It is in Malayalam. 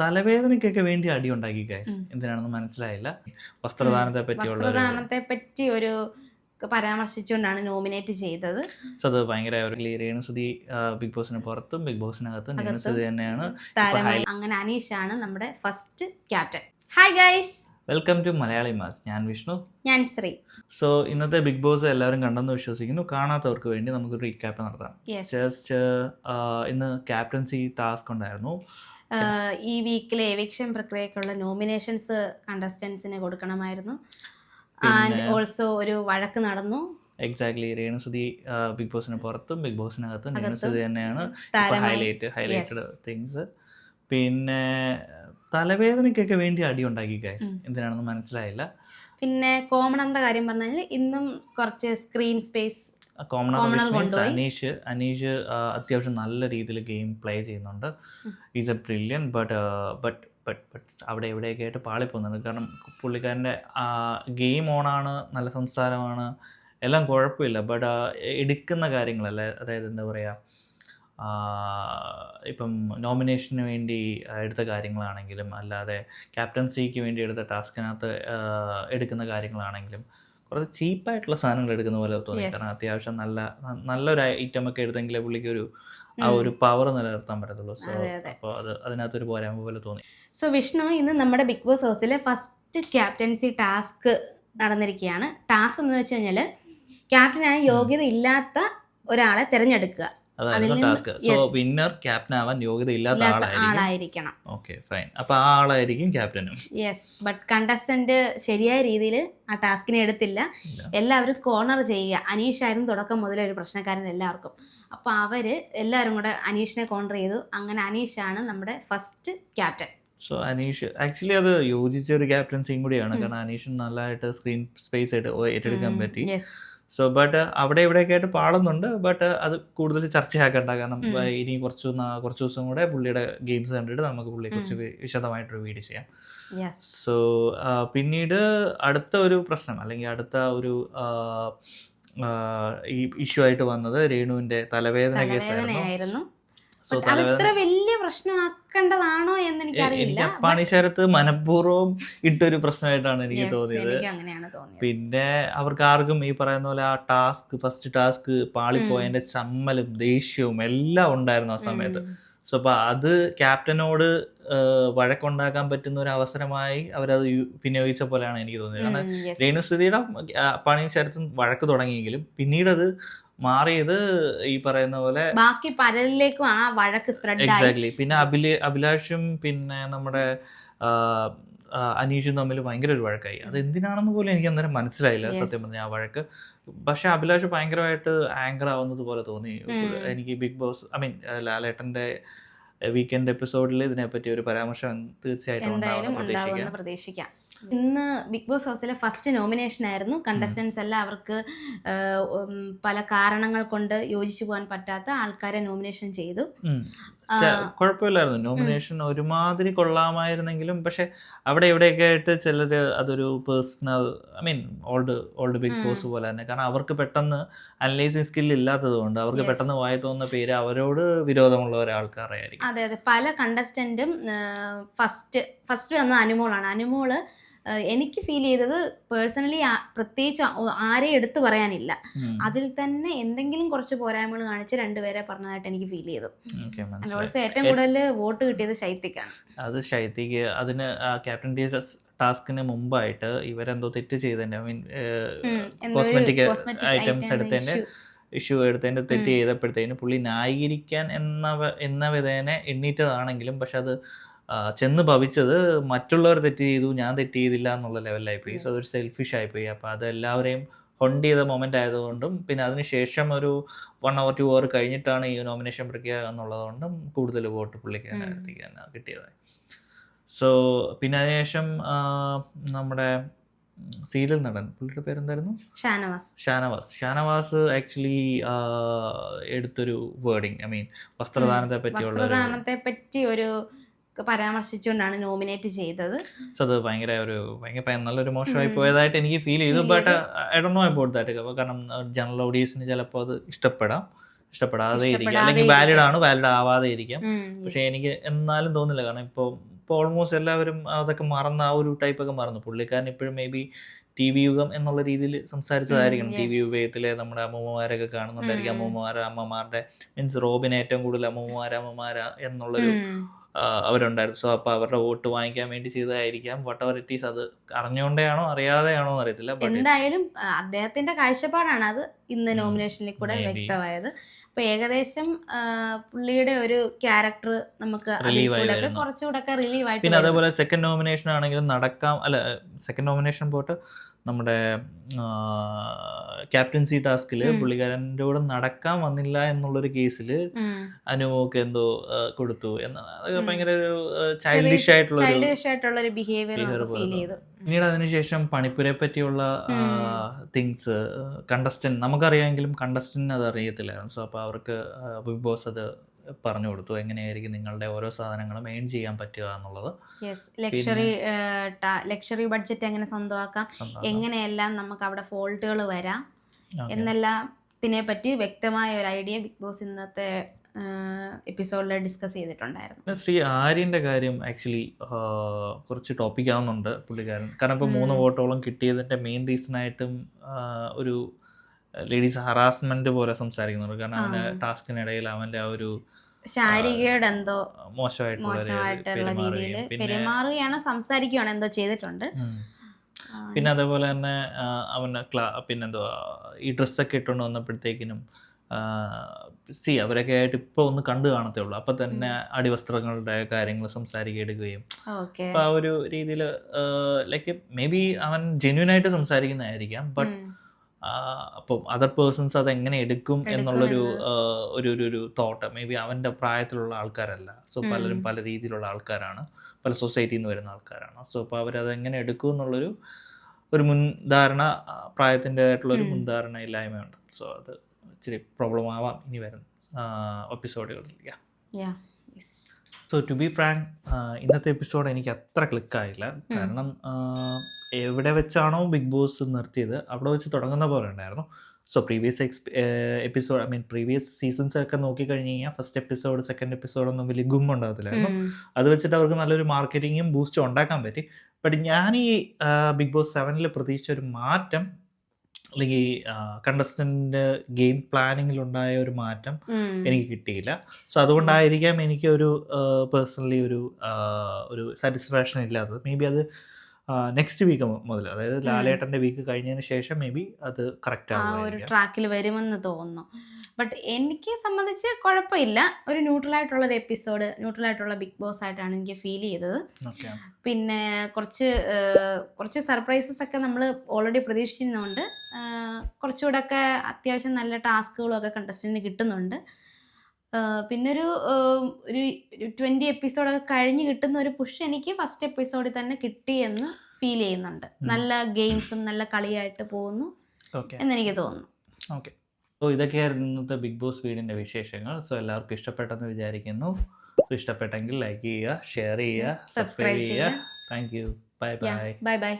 തലവേദനയ്ക്കൊക്കെ വേണ്ടി അടി ഉണ്ടാക്കി ഗൈസ് എന്തിനാണെന്ന് മനസ്സിലായില്ല. വസ്ത്രദാനത്തെ പറ്റിയുള്ള വസ്ത്രദാനത്തെ പറ്റി ഒരു പരാമർശിച്ചുകൊണ്ടാണ് നോമിനേറ്റ് ചെയ്തത്. സോ അത് ഭയങ്കര ഒരു രേണുസുതി ബിഗ് ബോസിന് പുറത്തും ബിഗ് ബോസിനകത്തും രേണുസുതി തന്നെയാണ്. അങ്ങനെ അനീഷ് ആണ് നമ്മുടെ first captain hi guys welcome to Malayali mass ഞാൻ വിഷ്ണു. ഞാൻ ശ്രീ. സോ ഇന്നത്തെ ബിഗ് ബോസ് എല്ലാവരും കണ്ടെന്ന് വിശ്വസിക്കുന്നു. കാണാത്തവർക്ക് വേണ്ടി നമുക്ക് റീക്യാപ്പ് നടത്താം. ജസ്റ്റ് ഇന്ന് ക്യാപ്റ്റൻസി ടാസ്ക് ഉണ്ടായിരുന്നു. ഈ വീക്കിലെ എവിക്ഷൻ പ്രക്രിയക്കുള്ള നോമിനേഷൻസ് കണ്ടസ്റ്റൻസിന് കൊടുക്കണമായിരുന്നു. ആൻഡ് ഓൾസോ ഒരു വഴക്ക് നടന്നു. എക്സാക്ട്ലി രേണുസുതി ബിഗ് ബോസിന് പുറത്തും ബിഗ് ബോസിനകത്തും രേണുസുതി തന്നെയാണ്. ഹൈലൈറ്റ് ഹൈലൈറ്റഡ് തിങ്സ് പിന്നെ തലവേദനയ്ക്കൊക്കെ വേണ്ടി അടി ഉണ്ടാക്കി ഗൈസ് എന്തിനാണെന്ന് മനസ്സിലായില്ല. പിന്നെ കോമണറിന്റെ കാര്യം പറഞ്ഞാൽ ഇന്നും കുറച്ച് screen space commoner Commoner means. Aneesh Aneesh അത്യാവശ്യം നല്ല രീതിയിൽ ഗെയിം പ്ലേ ചെയ്യുന്നുണ്ട്. Is a brilliant but but but but അവിടെ എവിടെയൊക്കെ ആയിട്ട് പാളിപ്പോകുന്നുണ്ട്. കാരണം പുള്ളിക്കാരന്റെ ഗെയിം ഓണാണ് നല്ല സംസാരമാണ് എല്ലാം കുഴപ്പമില്ല. ബട്ട് എടുക്കുന്ന കാര്യങ്ങളല്ലേ അതായത് എന്താ പറയുക ഇപ്പം നോമിനേഷന് വേണ്ടി എടുത്ത കാര്യങ്ങളാണെങ്കിലും അല്ലാതെ ക്യാപ്റ്റൻസിക്ക് വേണ്ടി എടുത്ത ടാസ്കിനകത്ത് എടുക്കുന്ന കാര്യങ്ങളാണെങ്കിലും കുറച്ച് ചീപ്പായിട്ടുള്ള സാധനങ്ങൾ എടുക്കുന്ന പോലെ തോന്നി. കാരണം അത്യാവശ്യം നല്ല നല്ലൊരു ഐറ്റം ഒക്കെ എടുത്തെങ്കിലേ പുള്ളിക്ക് ഒരു ആ ഒരു പവർ നിലനിർത്താൻ പറ്റത്തുള്ളൂ. സോ. അപ്പോൾ അത്. അതിനകത്തൊരു പോരായ്മ പോലെ തോന്നി. സോ വിഷ്ണു ഇന്ന് നമ്മുടെ ബിഗ് ബോസ് ഹൗസിലെ ഫസ്റ്റ് ക്യാപ്റ്റൻസി ടാസ്ക് നടന്നിരിക്കുകയാണ്. ടാസ്ക് എന്ന് വെച്ച് കഴിഞ്ഞാൽ ക്യാപ്റ്റനായ യോഗ്യത ഇല്ലാത്ത ഒരാളെ തിരഞ്ഞെടുക്കുക. അതായിരുന്നു ടാസ്ക് സോ വിന്നർ ക്യാപ്റ്റൻ ആവാൻ യോഗ്യത ഇല്ലാത്ത ഇല്ലാത്ത ആളായിരിക്കും. ആളായിരിക്കണം. ഓക്കെ ഫൈൻ അപ്പൊ ആ ആളായിരിക്കും ക്യാപ്റ്റനും യെസ് ബട്ട് കണ്ടസ്റ്റന്റ് ശരിയായ രീതിയിൽ ആ ടാസ്കിനെ എടുത്തില്ല. എല്ലാവരും കോർണർ ചെയ്യുക. അനീഷ് ആയിരുന്നു തുടക്കം മുതൽ ഒരു പ്രശ്നക്കാരൻ എല്ലാവർക്കും. അപ്പൊ അവർ എല്ലാവരും കൂടെ അനീഷിനെ കോർണർ ചെയ്തു. അങ്ങനെ അനീഷ് ആണ് നമ്മുടെ first captain so Aneesh actually അത് യോജിച്ച ഒരു ക്യാപ്റ്റൻസിയും കൂടിയാണ്. കാരണം അനീഷ് നല്ലതായിട്ട് സ്ക്രീൻ സ്പേസ് ആയിട്ട് ഏറ്റെടുക്കാൻ പറ്റി. സോ ബട്ട് അവിടെ ഇവിടെയൊക്കെ ആയിട്ട് പാടുന്നുണ്ട്. ബട്ട് അത് കൂടുതൽ ചർച്ചയാക്കണ്ട കാരണം ഇനി കുറച്ച് കുറച്ച് ദിവസം കൂടെ പുള്ളിയുടെ ഗെയിംസ് കണ്ടിട്ട് നമുക്ക് പുള്ളിയെ കുറിച്ച് വിശദമായിട്ടൊരു വീഡിയോ ചെയ്യാം. സോ പിന്നീട് അടുത്ത ഒരു പ്രശ്നം അല്ലെങ്കിൽ അടുത്ത ഒരു ഈ ഇഷ്യൂ ആയിട്ട് വന്നത് രേണുവിന്റെ തലവേദന കേസായിരുന്നു. സോ But അത് തലവേദന ഇത്ര വലിയ പ്രശ്നമാക്കേണ്ടതാണോ എന്ന് എനിക്കറിയില്ല എനിക്ക് അപ്പാണി ശരത്ത് മനഃപൂർവം ഇട്ടൊരു പ്രശ്നമായിട്ടാണ് എനിക്ക് തോന്നിയത്. പിന്നെ അവർക്ക് ആർക്കും ഈ പറയുന്ന പോലെ ആ ടാസ്ക് ഫസ്റ്റ് ടാസ്ക് പാളിപ്പോയതിന്റെ ചമ്മലും ദേഷ്യവും എല്ലാം ഉണ്ടായിരുന്നു ആ സമയത്ത്. സോ അപ്പൊ അത് ക്യാപ്റ്റനോട് വഴക്കുണ്ടാക്കാൻ പറ്റുന്ന ഒരു അവസരമായി അവരത് വിനിയോഗിച്ച പോലെയാണ് എനിക്ക് തോന്നിയത്. കാരണം. രേണുസ്ഥിതിയുടെ പണിയും ശരത്തും വഴക്ക് തുടങ്ങിയെങ്കിലും പിന്നീട് അത് മാറിയത് ഈ പറയുന്ന പോലെ ബാക്കി പലരിലേക്കും ആ വഴക്ക് സ്പ്രെഡ് എക്സാക്ട്ലി പിന്നെ അഭില അഭിലാഷും പിന്നെ നമ്മുടെ അനീഷും തമ്മിൽ ഭയങ്കര ഒരു വഴക്കായി. അത് എന്തിനാണെന്ന് പോലും എനിക്ക് അന്നേരം മനസ്സിലായില്ല സത്യം പറഞ്ഞ ആ വഴക്ക്. പക്ഷെ അഭിലാഷ് ഭയങ്കരമായിട്ട് ആങ്കർ ആവുന്നത് പോലെ തോന്നി. എനിക്ക് ബിഗ് ബോസ് ഐ മീൻ ലാലേട്ടന്റെ വീക്കെൻഡ് എപ്പിസോഡിൽ ഇതിനെപ്പറ്റി ഒരു പരാമർശം തീർച്ചയായിട്ടും ഉണ്ടാവുമെന്ന് പ്രതീക്ഷിക്കാം. ഇന്ന് ബിഗ് ബോസ് ഹൗസിലെ ഫസ്റ്റ് നോമിനേഷൻ ആയിരുന്നു. കണ്ടസ്റ്റൻസ് എല്ലാം അവർക്ക് പല കാരണങ്ങൾ കൊണ്ട് യോജിച്ചു പോകാൻ പറ്റാത്ത ആൾക്കാരെ നോമിനേഷൻ ചെയ്തു. കുഴപ്പമില്ലായിരുന്നു. നോമിനേഷൻ ഒരുമാതിരി കൊള്ളാമായിരുന്നെങ്കിലും പക്ഷെ അവിടെ എവിടെയൊക്കെ ആയിട്ട് ചിലർ അതൊരു personal I mean old old Bigg. Boss പോലെ തന്നെ. കാരണം അവർക്ക് പെട്ടെന്ന് അനലൈസിങ് സ്കിൽ ഇല്ലാത്തത് കൊണ്ട് അവർക്ക് പെട്ടെന്ന് വായി തോന്നുന്ന പേര് അവരോട് വിരോധമുള്ള ഒരാൾക്കാരെ ആയിരിക്കും. അതെ അതെ. പല കണ്ടസ്റ്റന്റും ഫസ്റ്റ് ഫസ്റ്റ് വന്ന അനുമോളാണ്. അനുമോൾ എനിക്ക് ഫീൽ ചെയ്തത് പേഴ്സണലി പ്രത്യേകിച്ച് ആരെയും എടുത്തു പറയാനില്ല. അതിൽ തന്നെ എന്തെങ്കിലും കുറച്ച് പോരായ്മകൾ കാണിച്ച് രണ്ടുപേരെ പറഞ്ഞതായിട്ട് എനിക്ക് ഫീൽ ചെയ്തു. ഓൾസോ ഏറ്റവും കൂടുതൽ വോട്ട് കിട്ടിയത് ശൈത്യക്കാണ്. അത് ശൈത്യക്ക് അതിന് ക്യാപ്റ്റൻ ഡി ടാസ്കിന് മുമ്പായിട്ട് ഇവരെന്തോ തെറ്റ് ചെയ്തതിന്റെ ഐ മീൻ കോസ്മെറ്റിക് ഐറ്റംസ് എടുത്തതിന്റെ ഇഷ്യൂ എടുത്തതിന്റെ തെറ്റ്. ചെയ്തപ്പോഴത്തേന് പുള്ളി ന്യായീകരിക്കാൻ എന്ന എന്ന വിധേനെ എണ്ണീറ്റതാണെങ്കിലും പക്ഷെ അത് ചെന്ന് ഭവിച്ചത് മറ്റുള്ളവർ തെറ്റ് ചെയ്തു ഞാൻ തെറ്റ് ചെയ്തില്ല എന്നുള്ള ലെവലിലായി പോയി സോ അതൊരു സെൽഫിഷ് ആയിപ്പോയി. പോയി അപ്പോൾ അത് എല്ലാവരെയും ഹൊണ്ട് ചെയ്ത മൊമെന്റ് ആയതുകൊണ്ടും പിന്നെ അതിനുശേഷം ഒരു വൺ അവർ ടു അവർ കഴിഞ്ഞിട്ടാണ് ഈ നോമിനേഷൻ പ്രക്രിയ എന്നുള്ളതുകൊണ്ടും കൂടുതൽ വോട്ട് പുള്ളിക്ക് തന്നെ കിട്ടിയതായി കിട്ടിയത്. സോ പിന്നെ അതിനുശേഷം നമ്മുടെ സീരിയൽ നടൻ പുള്ളിയുടെ പേരെന്തായിരുന്നു? ഷാനവാസ്. ഷാനവാസ്. ഷാനവാസ് ആക്ച്വലി എടുത്തൊരു വേർഡിങ് ഐ മീൻ വസ്ത്രദാനത്തെ പറ്റിയുള്ള വസ്ത്രദാനത്തെ പറ്റി ഒരു പരാമർശിച്ചുകൊണ്ടാണ് നോമിനേറ്റ് ചെയ്തത്. സോ അത് ഭയങ്കര ഒരു ഭയങ്കര നല്ലൊരു മോശമായി പോയതായിട്ട് എനിക്ക് ഫീൽ ചെയ്തു. But I Dr know about that കാരണം ജനറൽ ഓഡിയൻസിന് ചിലപ്പോൾ അത് ഇഷ്ടപ്പെടാം. ഇഷ്ടപ്പെടാതെ ഇരിക്കാം. അല്ലെങ്കിൽ വാലിഡ് ആണ് വാലിഡ് ആവാതെ ഇരിക്കാം. പക്ഷേ എനിക്ക് എന്നാലും തോന്നില്ല കാരണം ഇപ്പോൾ ഇപ്പോൾ ഓൾമോസ്റ്റ് എല്ലാവരും അതൊക്കെ മറന്ന ആ ഒരു ടൈപ്പൊക്കെ മറന്നു. പുള്ളിക്കാരൻ ഇപ്പോഴും മേ ബി ടി വി യുഗം എന്നുള്ള രീതിയിൽ സംസാരിച്ചതായിരിക്കണം. T V. യുഗത്തിലെ നമ്മുടെ അമ്മൂമ്മമാരൊക്കെ കാണുന്നുണ്ടായിരിക്കും. അമ്മൂമ്മമാരെ അമ്മമാരുടെ മീൻസ് റോബിന് ഏറ്റവും കൂടുതൽ അമ്മൂമ്മമാര അമ്മമാര എന്നുള്ളൊരു അവരുണ്ടായിരുന്നു. സോ അപ്പോൾ അവരുടെ വോട്ട് വാങ്ങിക്കാൻ വേണ്ടി ചെയ്തതായിരിക്കാം. വട്ട് എവർ ഇറ്റ് ഈസ് അത് അറിഞ്ഞുകൊണ്ടേയാണോ അറിയാതെയാണോ അറിയത്തില്ല എന്തായാലും അദ്ദേഹത്തിന്റെ കാഴ്ചപ്പാടാണ് അത് ഇന്ന് നോമിനേഷനിൽ കൂടെ വ്യക്തമായത്. അപ്പൊ ഏകദേശം പുള്ളിയുടെ ഒരു ക്യാരക്ടർ നമുക്ക് കുറച്ചുകൂടെ റിലീവ് ആയിട്ട് പിന്നെ. അതേപോലെ സെക്കൻഡ് നോമിനേഷൻ ആണെങ്കിലും നടക്കാം. അല്ല സെക്കൻഡ് നോമിനേഷൻ പോട്ട് നമ്മുടെ ക്യാപ്റ്റൻസി ടാസ്കിൽ. പുള്ളിക്കാരന്റെ കൂടെ നടക്കാൻ വന്നില്ല എന്നുള്ളൊരു കേസിൽ. അനുമോക്ക് എന്തോ കൊടുത്തു എന്നാണ്. ഭയങ്കര ഒരു ചൈൽഡിഷ് ആയിട്ടുള്ള ഒരു ബിഹേവിയർ പിന്നീട് അതിനുശേഷം പണിപ്പുരെ പറ്റിയുള്ള തിങ്സ് കണ്ടസ്റ്റന്റ് നമുക്കറിയാമെങ്കിലും കണ്ടസ്റ്റന്റിന് അത് അറിയത്തില്ലായിരുന്നു സോ അപ്പോൾ അവർക്ക് ബിഗ് ബോസ് അത് പറഞ്ഞു കൊടുത്തു. എങ്ങനെയായിരിക്കും നിങ്ങളുടെ ഓരോ സാധനങ്ങളും ഏൺ ചെയ്യാൻ പറ്റുക എന്നുള്ളത്. ലക്ഷറി ലക്ഷറി ബഡ്ജറ്റ് എങ്ങനെ സ്വന്തമാക്കാം? സ്വന്തം. എങ്ങനെയെല്ലാം നമുക്ക് അവിടെ ഫോൾട്ടുകൾ വരാം. എന്നെല്ലാത്തിനെ പറ്റി വ്യക്തമായ ഒരു ഐഡിയ ബിഗ് ബോസ് ഇന്നത്തെ എപ്പിസോഡിൽ ഡിസ്കസ് ചെയ്തിട്ടുണ്ടായിരുന്നു. ശ്രീ ആര്യന്റെ കാര്യം ആക്ച്വലി കുറച്ച് ടോപ്പിക് ആവുന്നുണ്ട് പുള്ളിക്കാരൻ. കാരണം ഇപ്പോൾ മൂന്ന്. വോട്ടോളം കിട്ടിയതിന്റെ മെയിൻ റീസൺ ആയിട്ടും ഒരു ലേഡീസ് ഹറാസ്മെന്റ് പോലെ സംസാരിക്കുന്നുണ്ട്. കാരണം അവന്റെ. ടാസ്കിനിടയിൽ അവന്റെ ആ ഒരു ശാരീരികയുടെ എന്തോ മോശമായിട്ടുള്ള രീതിയിൽ പെരുമാറുകയാണ് സംസാരിക്കുകയാണ് എന്തോ ചെയ്തിട്ടുണ്ട്. പിന്നെ അതേപോലെ തന്നെ അവന് ക്ലാ പിന്നെന്തുവാ ഈ ഡ്രസ്സൊക്കെ ഇട്ടുകൊണ്ട് വന്നപ്പോഴത്തേക്കിനും സി അവരൊക്കെ ആയിട്ട് ഇപ്പോൾ ഒന്ന് കണ്ടു കാണത്തേ ഉള്ളൂ അപ്പം തന്നെ അടിവസ്ത്രങ്ങളുടെ കാര്യങ്ങൾ സംസാരിക്കുകയും അപ്പൊ ആ ഒരു രീതിയിൽ ലൈക്ക് മേ ബി അവൻ ജെന്യൂൻ ആയിട്ട് സംസാരിക്കുന്നതായിരിക്കാം. ബട്ട്. അപ്പം അതർ പേഴ്സൺസ് അത് എങ്ങനെ എടുക്കും എന്നുള്ളൊരു ഒരു ഒരു ഒരു തോട്ട് മേ ബി അവന്റെ പ്രായത്തിലുള്ള ആൾക്കാരല്ല. സോ പലരും പല രീതിയിലുള്ള ആൾക്കാരാണ്. പല സൊസൈറ്റിയിൽ നിന്ന് വരുന്ന ആൾക്കാരാണ്. സോ അപ്പോൾ അവരത് എങ്ങനെ എടുക്കും എന്നുള്ളൊരു ഒരു മുൻധാരണ പ്രായത്തിന്റെതായിട്ടുള്ള പ്രായത്തിന്റെതായിട്ടുള്ളൊരു ധാരണ മുൻധാരണ ഇല്ലായ്മയുണ്ട്. സോ അത് ഇച്ചിരി പ്രോബ്ലം ആവാം. ഇനി വരുന്ന എപ്പിസോഡുകളിൽ. സോ ടു ബി ഫ്രാങ്ക് ഇന്നത്തെ എപ്പിസോഡ് എനിക്ക് അത്ര ക്ലിക്കായില്ല കാരണം എവിടെ വെച്ചാണോ ബിഗ് ബോസ് നിർത്തിയത് അവിടെ വെച്ച് തുടങ്ങുന്ന പോലെ ഉണ്ടായിരുന്നു. So previous ex episode I mean previous seasons ഒക്കെ നോക്കി നോക്കിക്കഴിഞ്ഞ് കഴിഞ്ഞാൽ ഫസ്റ്റ് എപ്പിസോഡ് സെക്കൻഡ് എപ്പിസോഡ് ഒന്നും വലിയ ഗും ഉണ്ടാകത്തില്ലായിരുന്നു. അത് വെച്ചിട്ട് അവർക്ക് നല്ലൊരു മാർക്കറ്റിങ്ങും ബൂസ്റ്റും ഉണ്ടാക്കാൻ പറ്റി. ബട്ട് ഞാൻ ഈ ബിഗ് ബോസ് സെവനിൽ പ്രതീക്ഷിച്ച ഒരു മാറ്റം അല്ലെങ്കിൽ കണ്ടസ്റ്റന്റ് ഗെയിം പ്ലാനിങ്ങിലുണ്ടായ ഒരു മാറ്റം എനിക്ക് കിട്ടിയില്ല. സോ അതുകൊണ്ടായിരിക്കാം എനിക്ക് ഒരു പേഴ്സണലി ഒരു ഒരു സാറ്റിസ്ഫാക്ഷൻ ഇല്ലാത്തത്. മേ ബി അത് നെക്സ്റ്റ് വീക്ക് മുതൽ അതായത് ലാലേട്ടന്റെ വീക്ക് കഴിഞ്ഞതിന് ശേഷം മേ ബി അത് കറക്റ്റ് ആ ഒരു ട്രാക്കിൽ വരുമെന്ന് തോന്നുന്നു. ബട്ട് എനിക്ക് സംബന്ധിച്ച് കുഴപ്പമില്ല. ഒരു ന്യൂട്രൽ ആയിട്ടുള്ള ഒരു എപ്പിസോഡ് ന്യൂട്രൽ ആയിട്ടുള്ള ബിഗ് ബോസ് ആയിട്ടാണ് എനിക്ക് ഫീൽ ചെയ്തത്. പിന്നെ കുറച്ച് കുറച്ച് സർപ്രൈസസ് ഒക്കെ നമ്മൾ ഓൾറെഡി പ്രതീക്ഷിച്ചിരുന്നുണ്ട്. കുറച്ചുകൂടെ ഒക്കെ അത്യാവശ്യം നല്ല ടാസ്കുകളും ഒക്കെ കണ്ടസ്റ്റന്റിന് കിട്ടുന്നുണ്ട്. ഏഹ്, പിന്നെ ഒരു ഏഹ്, ഒരു ട്വന്റി എപ്പിസോഡൊക്കെ കഴിഞ്ഞ് കിട്ടുന്ന ഒരു പുഷ് എനിക്ക് ഫസ്റ്റ് എപ്പിസോഡിൽ തന്നെ കിട്ടി എന്ന് ഫീൽ ചെയ്യുന്നുണ്ട്. നല്ല ഗെയിംസും നല്ല കളിയായിട്ട് പോകുന്നു ഓക്കെ. എന്നെനിക്ക് തോന്നുന്നു. ഓക്കെ. സോ ഇതൊക്കെയായിരുന്നു ഇന്നത്തെ ബിഗ് ബോസ് വീടിന്റെ വിശേഷങ്ങൾ. സോ എല്ലാവർക്കും ഇഷ്ടപ്പെട്ടെന്ന് വിചാരിക്കുന്നു. സോ ഇഷ്ടപ്പെട്ടെങ്കിൽ ലൈക്ക് ചെയ്യുക ഷെയർ ചെയ്യുക സബ്സ്ക്രൈബ് ചെയ്യുക. ചെയ്യുക. Thank you. Bye. Bye. Bye bye.